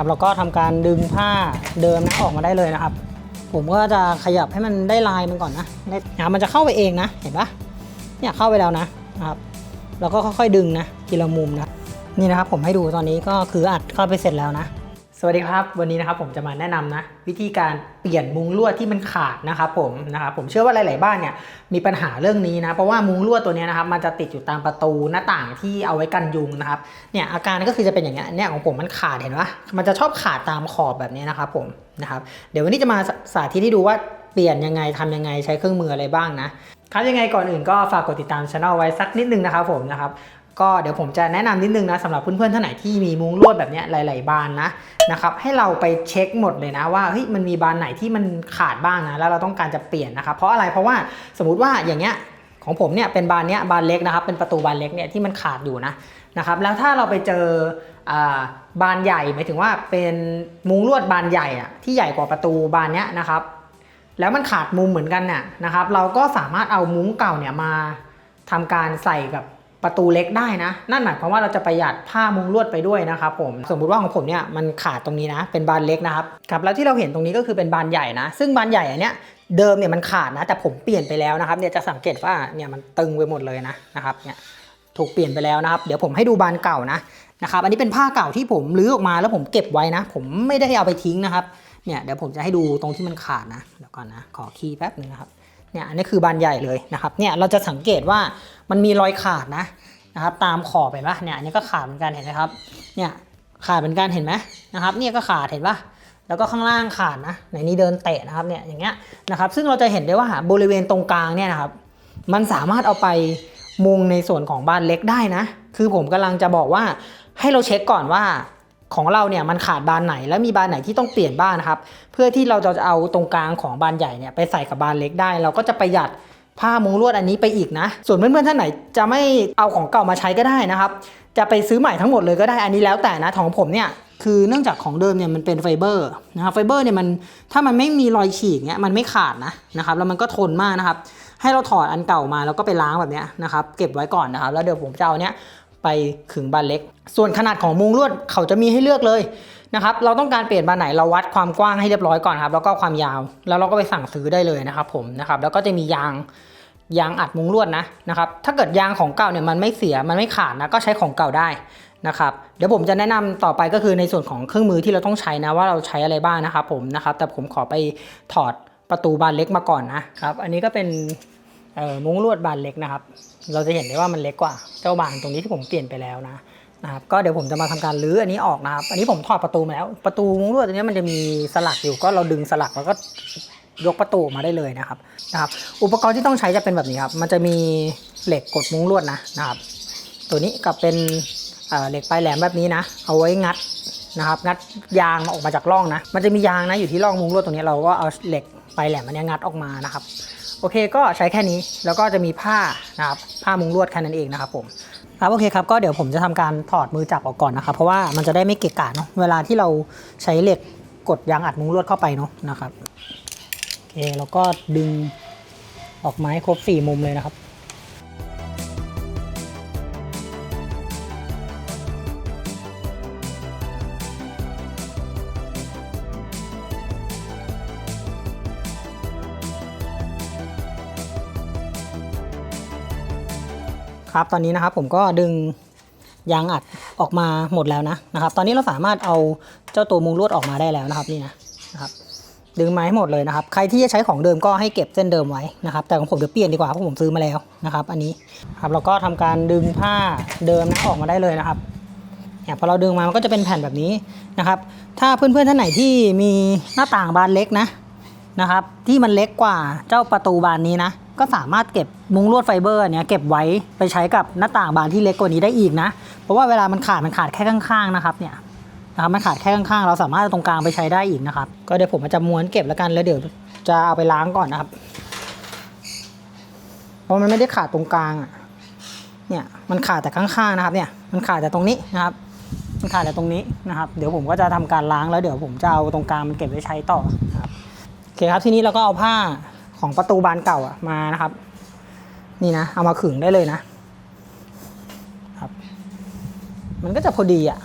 ครับเราก็ทำการดึงผ้าเดิมนะออกมาได้เลยนะครับ ผมก็จะขยับให้มันได้ลายมันก่อนนะเนี่ยมันจะเข้าไปเองนะเห็นปะเนี่ยเข้าไปแล้วนะนะครับเราก็ค่อยๆดึงนะทีละมุมนะนี่นะครับผมให้ดูตอนนี้ก็คืออัดเข้าไปเสร็จแล้วนะ สวัสดีครับ วันนี้นะครับผมจะมาแนะนำนะวิธีการเปลี่ยนมุงลวดที่มันขาดนะครับผมนะครับผมเชื่อว่าหลาย ๆ บ้านเนี่ยมีปัญหาเรื่องนี้นะเพราะว่ามุงลวดตัวนี้นะครับมันจะติดอยู่ตามประตูหน้าต่างที่เอาไว้กันยุงนะครับเนี่ยอาการก็คือจะเป็นอย่างเงี้ยเนี่ยของผมมันขาดเห็นปะมันจะชอบขาดตามขอบแบบนี้นะครับผมนะครับเดี๋ยววันนี้จะมาสาธิตให้ดูว่าเปลี่ยนยังไงทำยังไงใช้เครื่องมืออะไรบ้างนะครับยังไงก่อนอื่นก็ฝากกดติดตามช anel ไว้สักนิดนึงนะครับผมนะครับ ก็เดี๋ยวผมจะแนะนำนิดนึงนะสำหรับเพื่อนๆท่านไหนที่มีมุ้งลวดแบบนี้หลาย ๆ บานนะนะครับให้เราไปเช็คหมดเลยนะว่าเฮ้ยมันมีบานไหนที่มันขาดบ้างนะแล้วเราต้องการจะเปลี่ยนนะครับเพราะอะไรเพราะว่าสมมติว่าอย่างเงี้ยของผมเนี่ยเป็นบานเนี้ยบานเล็กนะครับเป็นประตูบานเล็กเนี่ยที่มันขาดอยู่นะนะครับแล้วถ้าเราไปเจอบานใหญ่หมายถึงว่าเป็นมุ้งลวดบานใหญ่อะที่ใหญ่กว่าประตูบานเนี้ยนะครับแล้วมันขาดมุมเหมือนกันเนี่ยนะครับเราก็สามารถเอามุ้งเก่าเนี่ยมาทำการใส่กับ ประตูเล็กได้นะ นั่นหมายความว่าเราจะประหยัดผ้ามุงลวดไปด้วยนะครับผมสมมุติว่าของผมเนี่ยมันขาดตรงนี้นะเป็นบานเล็กนะครับครับแล้วที่เราเห็นตรงนี้ก็คือเป็นบานใหญ่นะ ซึ่งบานใหญ่อันเนี้ยเดิมเนี่ยมันขาดนะ แต่ผมเปลี่ยนไปแล้วนะครับเนี่ยจะสังเกตว่าเนี่ยมันตึงไปหมดเลยนะนะครับเนี่ยถูกเปลี่ยนไปแล้วนะครับ เดี๋ยวผมให้ดูบานเก่านะนะครับอันนี้เป็นผ้าเก่าที่ผมรื้อออกมาแล้วผมเก็บไว้นะ ผมไม่ได้เอาไปทิ้งนะครับเนี่ยเดี๋ยวผมจะให้ดูตรงที่มันขาดนะเดี๋ยวก่อนนะขอคีย์แป๊บนึงนะครับ เนี่ยอันนี้คือบานใหญ่เลยนะครับเนี่ยเราจะสังเกตว่ามันมีรอยขาดนะนะครับตามขอบเห็นปะเนี่ยอันนี้ก็ขาดเหมือนกันเห็นไหมครับเนี่ยขาดเหมือนกันเห็นไหมนะครับเนี่ยก็ขาดเห็นปะแล้วก็ข้างล่างขาดนะในนี้เดินเตะนะครับเนี่ยอย่างเงี้ยนะครับซึ่งเราจะเห็นได้ว่าบริเวณตรงกลางเนี่ยนะครับมันสามารถเอาไปมุงในส่วนของบ้านเล็กได้นะ คือผมกำลังจะบอกว่าให้เราเช็คก่อนว่า ของเราเนี่ยมันขาดบานไหนและมีบานไหนที่ต้องเปลี่ยนบ้างนะครับ เพื่อที่เราจะเอาตรงกลางของบานใหญ่เนี่ยไปใส่กับบานเล็กได้ เราก็จะประหยัดผ้ามุงลวดอันนี้ไปอีกนะ ส่วนเพื่อนๆท่านไหนจะไม่เอาของเก่ามาใช้ก็ได้นะครับ จะไปซื้อใหม่ทั้งหมดเลยก็ได้อันนี้แล้วแต่นะของผมเนี่ยคือเนื่องจากของเดิมเนี่ยมันเป็นไฟเบอร์นะครับไฟเบอร์เนี่ยมันถ้ามันไม่มีรอยฉีกเนี่ยมันไม่ขาดนะนะครับแล้วมันก็ทนมากนะครับให้เราถอดอันเก่ามาแล้วก็ไปล้างแบบเนี้ยนะครับเก็บไว้ก่อนนะครับ แล้วเดี๋ยวผมจะเอาเนี้ย ไปขึงบานเล็ก ส่วนขนาดของมุงลวดเขาจะมีให้เลือกเลยนะครับ เราต้องการเปลี่ยนบานไหนเราวัดความกว้างให้เรียบร้อยก่อนครับ แล้วก็ความยาว แล้วเราก็ไปสั่งซื้อได้เลยนะครับ ผมนะครับ แล้วก็จะมียางยางอัดมุงลวดนะนะครับ ถ้าเกิดยางของเก่าเนี่ยมันไม่เสีย มันไม่ขาดนะ ก็ใช้ของเก่าได้นะครับ เดี๋ยวผมจะแนะนำต่อไปก็คือในส่วนของเครื่องมือที่เราต้องใช้นะว่าเราใช้อะไรบ้างนะครับผมนะครับ แต่ผมขอไปถอดประตูบานเล็กมาก่อนนะครับ อันนี้ก็เป็น เออมุ้งลวดบานเล็กนะครับ เราจะเห็นได้ว่ามันเล็กกว่า เจ้าบานตรงนี้ที่ผมเปลี่ยนไปแล้วนะนะครับก็เดี๋ยวผมจะมาทำการรื้ออันนี้ออกนะครับ อันนี้ผมถอดประตูมาแล้ว ประตูมุ้งลวดตัวนี้มันจะมีสลักอยู่ก็เราดึงสลักแล้วก็ยกประตูมาได้เลยนะครับนะครับ อุปกรณ์ที่ต้องใช้จะเป็นแบบนี้ครับ มันจะมีเหล็กกดมุ้งลวดนะนะครับ ตัวนี้กับเป็นเหล็กปลายแหลมแบบนี้นะ เอาไว้งัดนะครับ งัดยางมาออกมาจากร่องนะ มันจะมียางนะอยู่ที่ร่องมุ้งลวดตรงนี้เราก็เอาเหล็กปลายแหลมมันนี้งัดออกมานะครับ โอเคก็ใช้แค่นี้แล้วก็จะมีผ้านะครับผ้ามุงลวดแค่นั้นเองนะครับผมครับโอเคครับก็เดี๋ยวผมจะทำการถอดมือจับออกก่อนนะครับ เพราะว่ามันจะได้ไม่เกะกะเนาะเวลาที่เราใช้เหล็กกดยางอัดมุงลวดเข้าไปเนาะนะครับโอเคแล้วก็ดึงออกไม้ครบสี่มุมเลยนะครับ ครับตอนนี้นะครับผมก็ดึงยางอัดออกมาหมดแล้วนะนะครับ ตอนนี้เราสามารถเอาเจ้าตัวมุงลวดออกมาได้แล้วนะครับนี่นะนะครับดึงมาให้หมดเลยนะครับ ใครที่จะใช้ของเดิมก็ให้เก็บเส้นเดิมไว้นะครับ แต่ของผมเดี๋ยวเปลี่ยนดีกว่าเพราะผมซื้อมาแล้วนะครับ อันนี้ครับเราก็ทำการดึงผ้าเดิมนะออกมาได้เลยนะครับเนี่ยพอเราดึงมามันก็จะเป็นแผ่นแบบนี้นะครับ ถ้าเพื่อนๆท่านไหนที่มีหน้าต่างบานเล็กนะนะครับ ที่มันเล็กกว่าเจ้าประตูบานนี้นะ ก็สามารถเก็บมุ้งลวดไฟเบอร์เนี่ยเก็บไว้ไปใช้กับหน้าต่างบานที่เล็กกว่านี้ได้อีกนะ เพราะว่าเวลามันขาดมันขาดแค่ข้างๆนะครับเนี่ยนะครับมันขาดแค่ข้างๆ เราสามารถตรงกลางไปใช้ได้อีกนะครับ ก็เดี๋ยวผมจะม้วนเก็บแล้วกันแล้วเดี๋ยวจะเอาไปล้างก่อนนะครับ เพราะมันไม่ได้ขาดตรงกลางอะเนี่ยมันขาดแต่ข้างๆนะครับเนี่ยมันขาดแต่ตรงนี้นะครับ มันขาดแต่ตรงนี้นะครับ เดี๋ยวผมก็จะทำการล้างแล้วเดี๋ยวผมจะเอาตรงกลางมันเก็บไว้ใช้ต่อครับโอเคครับทีนี้เราก็เอาผ้า ของประตูบานเก่าอะมานะครับ นี่นะ เอามาขึงได้เลยนะครับ มันก็จะพอดีอะ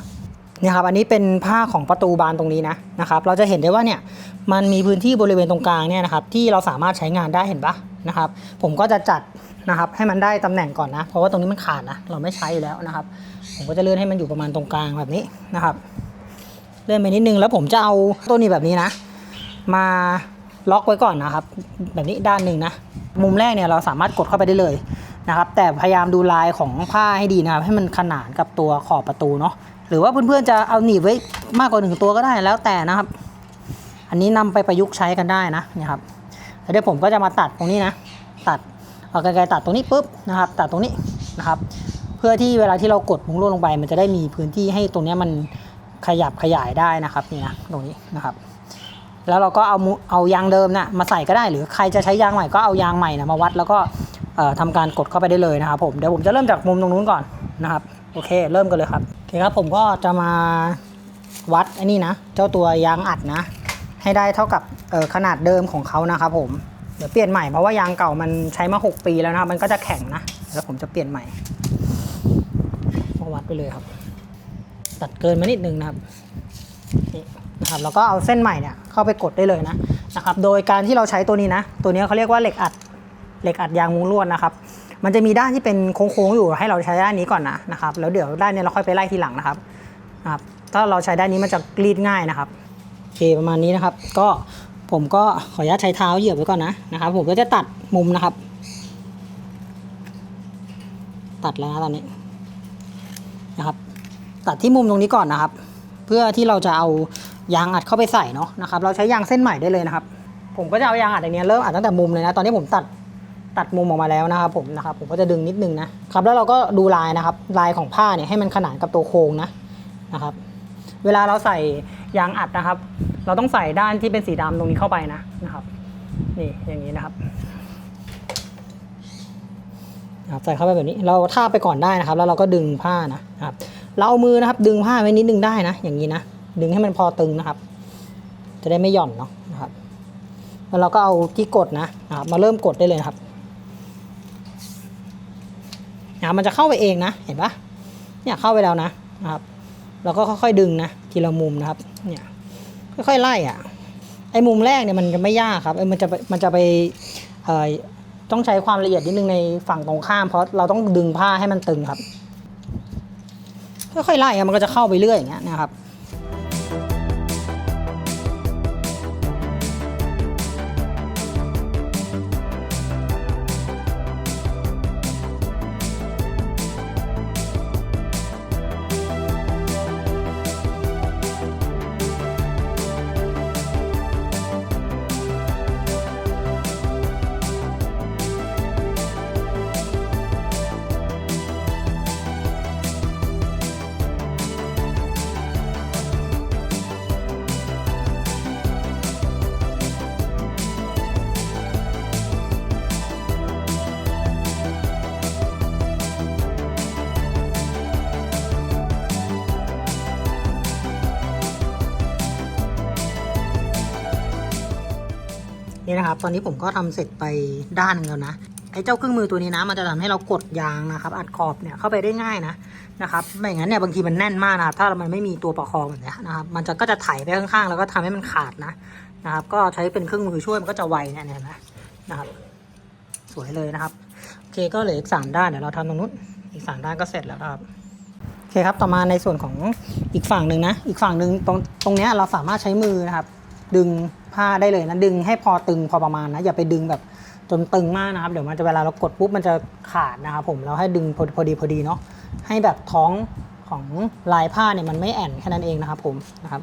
เนี่ยครับอันนี้เป็นผ้าของประตูบานตรงนี้นะนะครับ เราจะเห็นได้ว่าเนี่ยมันมีพื้นที่บริเวณตรงกลางเนี่ยนะครับ ที่เราสามารถใช้งานได้เห็นปะนะครับ ผมก็จะจัดนะครับให้มันได้ตำแหน่งก่อนนะ เพราะว่าตรงนี้มันขาดนะเราไม่ใช้อยู่แล้วนะครับ ผมก็จะเลื่อนให้มันอยู่ประมาณตรงกลางแบบนี้นะครับ เลื่อนไปนิดนึงแล้วผมจะเอาตัวนี้แบบนี้นะ มา ล็อกไว้ก่อนนะครับ แบบนี้ด้านหนึ่งนะ มุมแรกเนี่ยเราสามารถกดเข้าไปได้เลยนะครับ แต่พยายามดูลายของผ้าให้ดีนะครับ ให้มันขนานกับตัวขอบประตูเนาะหรือว่าเพื่อนๆจะเอาหนีบไว้มากกว่าหนึ่งตัวก็ได้แล้วแต่นะครับ อันนี้นำไปประยุกต์ใช้กันได้นะเนี่ยครับเดี๋ยวผมก็จะมาตัดตรงนี้นะ ตัดเอาไกลๆตัดตรงนี้ปุ๊บนะครับ ตัดตรงนี้นะครับ เพื่อที่เวลาที่เรากดมุ้งลวดลงไป มันจะได้มีพื้นที่ให้ตรงนี้มันขยับขยายได้นะครับนี่นะตรงนี้นะครับ แล้วเราก็เอาเอายางเดิมนะ่ะมาใส่ก็ได้หรือใครจะใช้ยางใหม่ก็เอายางใหม่นะมาวัดแล้วก็เอ่อทำการกดเข้าไปได้เลยนะครับผมเดี๋ยวผมจะเริ่มจากมุมตรงนู้นก่อนนะครับโอเค เริ่มกันเลยครับโอเคครับผมก็จะมาวัดไอันนี้นะ เจ้าตัวยางอัดนะ ให้ได้เท่ากับขนาดเดิมของเขานะครับผมเดี๋ยวเปลี่ยนใหม่เพราะว่ายางเก่ามันใช้มา 6 ปีแล้วนะครับมันก็จะแข็งนะแล้วผมจะเปลี่ยนใหม่ก็วัดไปเลยครับ ตัดเกินมานิดนึงนะครับ นะครับแล้วก็เอาเส้นใหม่เนี่ยเข้าไปกดได้เลยนะนะครับโดยการที่เราใช้ตัวนี้นะ ตัวนี้เขาเรียกว่าเหล็กอัดเหล็กอัดยางมุ้งลวดนะครับมันจะมีด้านที่เป็นโค้งๆอยู่ให้เราใช้ด้านนี้ก่อนนะนะครับแล้วเดี๋ยวด้านนี้เราค่อยไปไล่ทีหลังนะครับนะครับ ถ้าเราใช้ด้านนี้มันจะรีดง่ายนะครับโอเคประมาณนี้นะครับ ก็ผมก็ขออนุญาตใช้เท้าเหยียบไว้ก่อนนะนะครับ ผมก็จะตัดมุมนะครับ ตัดแล้วนะตอนนี้นะครับ ตัดที่มุมตรงนี้ก่อนนะครับ เพื่อที่เราจะเอา ยางอัดเข้าไปใส่เนาะนะครับเราใช้ยางเส้นใหม่ได้เลยนะครับ ผมก็จะเอายางอัดอันนี้เริ่มอัดตั้งแต่มุมเลยนะตอนนี้ผมตัดตัดมุมออกมาแล้วนะครับผมนะครับผมก็จะดึงนิดนึงนะครับแล้วเราก็ดูลายนะครับลายของผ้าเนี่ยให้มันขนานกับตัวโครงนะนะครับ เวลาเราใส่ยางอัดนะครับ เราต้องใส่ด้านที่เป็นสีดำตรงนี้เข้าไปนะนะครับ นี่อย่างนี้นะครับครับใส่เข้าไปแบบนี้เราทาบไปก่อนได้นะครับ แล้วเราก็ดึงผ้านะนะครับ เราเอามือนะครับดึงผ้าไว้นิดนึงได้นะ อย่างนี้นะ ดึงให้มันพอตึงนะครับ จะได้ไม่หย่อนเนาะนะครับ แล้วเราก็เอาที่กดนะนะครับมาเริ่มกดได้เลยครับนะมันจะเข้าไปเองนะ เห็นปะเนี่ยเข้าไปแล้วนะนะครับ เราก็ค่อยๆดึงนะทีละมุมนะครับ เนี่ยค่อยๆไล่อะ ไอ้มุมแรกเนี่ยมันจะไม่ยากครับไอ้มันจะไปมันจะไปเอ่อต้องใช้ความละเอียดนิดนึงในฝั่งตรงข้าม เพราะเราต้องดึงผ้าให้มันตึงครับ ค่อยๆไล่อะมันก็จะเข้าไปเรื่อยอย่างเงี้ยนะครับ นี่นะครับ ตอนนี้ผมก็ทำเสร็จไปด้านหนึงแล้วนะ ไอ้เจ้าเครื่องมือตัวนี้นะ มันจะทำให้เรากดยางนะครับ อัดขอบเนี่ยเข้าไปได้ง่ายนะนะครับ ไม่อย่างนั้นเนี่ยบางทีมันแน่นมากนะครับถ้ามันไม่มีตัวประคองแบบนี้นะครับ มันจะก็จะไถไปข้างๆ แล้วก็ทำให้มันขาดนะนะครับ ก็ใช้เป็นเครื่องมือช่วยมันก็จะไวเนี่ยนไหมนะครับ สวยเลยนะครับ โอเค ก็เหลืออีกสามด้านเดี๋ยวเราทำตรงนู้น อีกสามด้านก็เสร็จแล้วครับโอเคครับ ต่อมาในส่วนของอีกฝั่งหนึ่งนะ อีกฝั่งหนึ่งตรงตรงนี้เราสามารถใช้มือนะครับ ดึง ผ้าได้เลยนะดึงให้พอตึงพอประมาณนะอย่าไปดึงแบบจนตึงมากนะครับ เดี๋ยวมันจะเวลาเรากดปุ๊บมันจะขาดนะครับผมเราให้ดึงพอดีพอดีเนาะให้แบบท้องของลายผ้าเนี่ยมันไม่แอนแค่นั้นเองนะครับผมนะครับ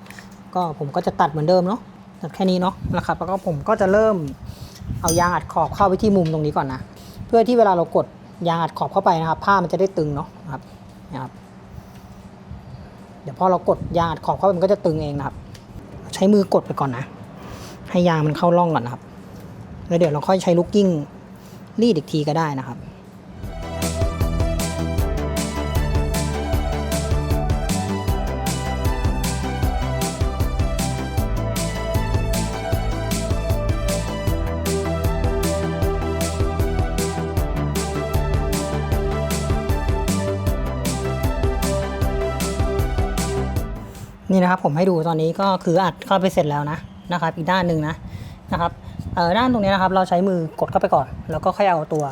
ก็ผมก็จะตัดเหมือนเดิมเนาะตัดแค่นี้เนาะนะครับแล้วก็ผมก็จะเริ่มเอายางอัดขอบเข้าไปที่มุมตรงนี้ก่อนนะ เพื่อที่เวลาเรากดยางอัดขอบเข้าไปนะครับ ผ้ามันจะได้ตึงเนาะนะครับนะครับเดี๋ยวพอเรากดยางอัดขอบเข้าไปมันก็จะตึงเองนะครับ ใช้มือกดไปก่อนนะ ให้ยางมันเข้าร่องก่อนนะครับแล้วเดี๋ยวเราค่อยใช้ลูกกิ้งรีดอีกทีก็ได้นะครับนี่นะครับผมให้ดูตอนนี้ก็คืออัดเข้าไปเสร็จแล้วนะ นะครับอีกด้านหนึ่งนะนะครับด้านตรงนี้นะครับ เราใช้มือกดเข้าไปก่อน แล้วก็ค่อยเอาตัว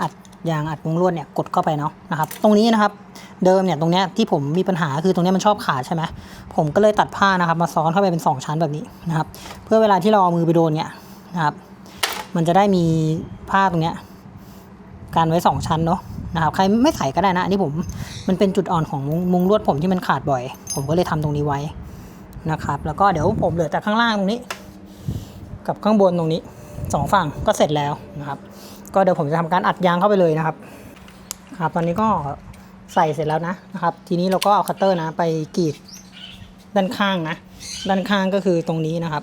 อัดยางอัดมุ้งลวดเนี่ยกดเข้าไปเนาะนะครับ ตรงนี้นะครับเดิมเนี่ยตรงเนี้ยที่ผมมีปัญหาคือตรงเนี้ยมันชอบขาดใช่ไหมผมก็เลยตัดผ้านะครับมาซ้อนเข้าไปเป็นสองชั้นแบบนี้นะครับ เพื่อเวลาที่เราเอามือไปโดนเนี่ยนะครับ มันจะได้มีผ้าตรงเนี้ยการไว้สองชั้นเนาะนะครับใครไม่ใส่ก็ได้นะอันนี้ผมมันเป็นจุดอ่อนของมุงมุ้งลวดผมที่มันขาดบ่อย ผมก็เลยทำตรงนี้ไว้ นะครับ แล้วก็เดี๋ยวผมเหลือจากข้างล่างตรงนี้ กับข้างบนตรงนี้สองฝั่งก็เสร็จแล้วนะครับ ก็เดี๋ยวผมจะทำการอัดยางเข้าไปเลยนะครับครับ ตอนนี้ก็ใส่เสร็จแล้วนะนะครับ ทีนี้เราก็เอาคัตเตอร์นะ ไปกรีดด้านข้างนะ ด้านข้างก็คือตรงนี้นะครับ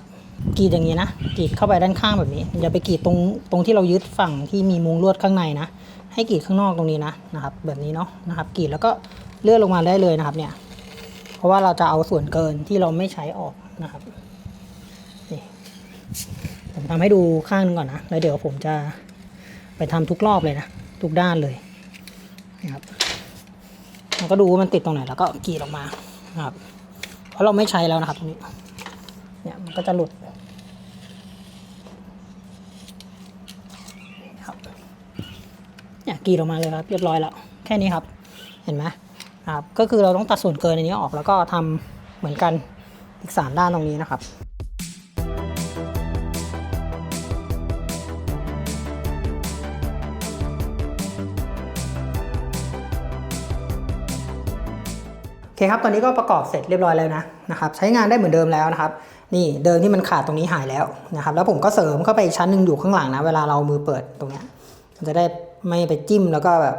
กรีดอย่างนี้นะกรีดเข้าไปด้านข้างแบบนี้อย่าไปกรีดตรงตรงที่เรายึดฝั่งที่มีมุงลวดข้างในนะ ให้กรีดข้างนอกตรงนี้นะนะครับ แบบนี้เนาะนะครับกรีดแล้วก็เลื่อนลงมาได้เลยนะครับเนี่ย ราะว่าเราจะเอาส่วนเกินที่เราไม่ใช้ออกนะครับนี่ผมทำให้ดูข้างนึงก่อนนะ แล้วเดี๋ยวผมจะไปทำทุกรอบเลยนะ ทุกด้านเลยนะครับเราก็ดูว่ามันติดตรงไหนแล้วก็กรีดออกมานะครับ เพราะเราไม่ใช้แล้วนะครับตรงนี้ เนี่ยมันก็จะหลุดครับเนี่ยกรีดออกมาเลยครับ เรียบร้อยแล้ว แค่นี้ครับ เห็นไหม ครับก็คือเราต้องตัดส่วนเกินอันนี้ออกแล้วก็ทำเหมือนกันอีกสามด้านตรงนี้นะครับโอเคครับตอนนี้ก็ประกอบเสร็จเรียบร้อยแล้วนะนะครับใช้งานได้เหมือนเดิมแล้วนะครับ นี่เดิมที่มันขาดตรงนี้หายแล้วนะครับ แล้วผมก็เสริมเข้าไปอีกชั้นหนึ่งอยู่ข้างหลังนะ เวลาเรามือเปิดตรงเนี้ยมันจะได้ไม่ไปจิ้มแล้วก็แบบ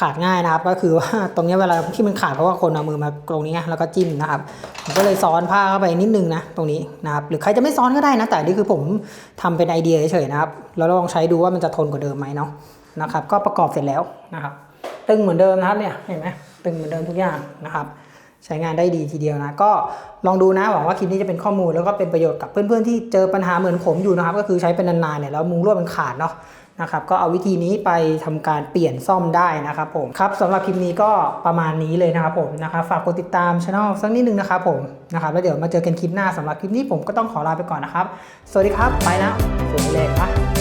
ขาดง่ายนะครับ ก็คือว่าตรงนี้เวลาที่มันขาดเพราะว่าคนเอามือมาตรงนี้แล้วก็จิ้มนะครับผมก็เลยซ้อนผ้าเข้าไปนิดนึงนะตรงนี้นะครับหรือใครจะไม่ซ้อนก็ได้นะ แต่นี่คือผมทำเป็นไอเดียเฉยๆนะครับแล้วลองใช้ดูว่ามันจะทนกว่าเดิมไหมเนาะนะครับ ก็ประกอบเสร็จแล้วนะครับ ตึงเหมือนเดิมนะครับเนี่ยเห็นไหมตึงเหมือนเดิมทุกอย่างนะครับ ใช้งานได้ดีทีเดียวนะ ก็ลองดูนะหวังว่าคลิปนี้จะเป็นข้อมูลแล้วก็เป็นประโยชน์กับเพื่อนๆที่เจอปัญหาเหมือนผมอยู่นะครับ ก็คือใช้เป็นนานๆเนี่ยแล้วมุงลวดมันขาดเนาะ นะครับก็เอาวิธีนี้ไปทำการเปลี่ยนซ่อมได้นะครับผมครับสำหรับคลิปนี้ก็ประมาณนี้เลยนะครับผมนะครับฝากกดติดตามช่องสักนิดนึงนะครับผมนะครับแล้วเดี๋ยวมาเจอกันคลิปหน้าสำหรับคลิปนี้ผมก็ต้องขอลาไปก่อนนะครับ สวัสดีครับ ไปแล้วสวัสดีเลยครับ